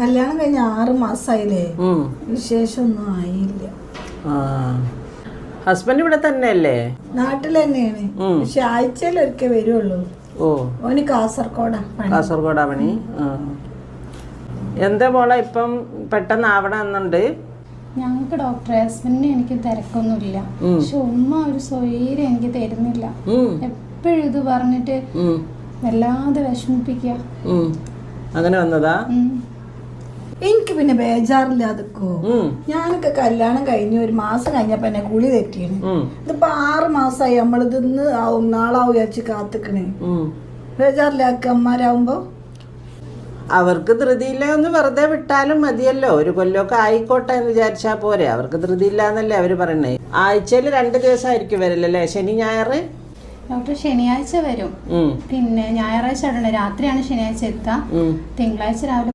കല്യാണം കഴിഞ്ഞ ആറ് മാസമായില്ലേ വിശേഷൊന്നും വിശേഷമൊന്നും ആയില്ല. ഹസ്ബൻഡ് ഇവിടെ തന്നെയല്ലേ? നാട്ടിൽ തന്നെയാണ്. പക്ഷെ ആഴ്ചയിൽ ഒരിക്കൽ വരുള്ളൂ. ഓ. ഓന് കാസർഗോഡാ പണി. കാസർഗോഡാ പണി? എന്താ മോളെ ഇപ്പം പെട്ടെന്ന് ആവണമെന്നുണ്ട് ഞങ്ങൾക്ക് ഡോക്ടർ ഹസ്ബൻഡിന് എനിക്ക് തിരക്കൊന്നുമില്ല. പക്ഷെ ഉമ്മ ഒരു സ്വൈര്യം എനിക്ക് തരുന്നില്ല. എപ്പോഴും ഇത് പറഞ്ഞിട്ട്. വല്ലാതെ വിഷമിപ്പിക്കുക. ഉം. അങ്ങനെ വന്നതാ. എനിക്ക് പിന്നെ ബേജാറില്ലാതെക്കോ. ഞാനൊക്കെ കല്യാണം കഴിഞ്ഞ് ഒരു മാസം കഴിഞ്ഞപ്പോ എന്നെ കുളി തെറ്റിയാണ്. ഇതിപ്പോ ആറ് മാസമായി നമ്മളിത് ഇന്ന് ആവും നാളാവും വിചാരിച്ച് കാത്തിക്കണേ. ബേജാറില്ലാക്ക അമ്മമാരാവുമ്പോ അവർക്ക് ധൃതിയില്ല ഒന്ന് വെറുതെ വിട്ടാലും മതിയല്ലോ. ഒരു കൊല്ലമൊക്കെ ആയിക്കോട്ടെ എന്ന് വിചാരിച്ചാൽ പോരെ. അവർക്ക് ധൃതിയില്ല എന്നല്ലേ അവർ പറയണേ. ആഴ്ചയിൽ രണ്ട് ദിവസമായിരിക്കും വരല്ലേ ശനി ഞായർ ഡോക്ടർ ശനിയാഴ്ച വരും. പിന്നെ ഞായറാഴ്ച അവിടെ രാത്രിയാണ് ശനിയാഴ്ച എത്തുക ഉം. തിങ്കളാഴ്ച രാവിലെ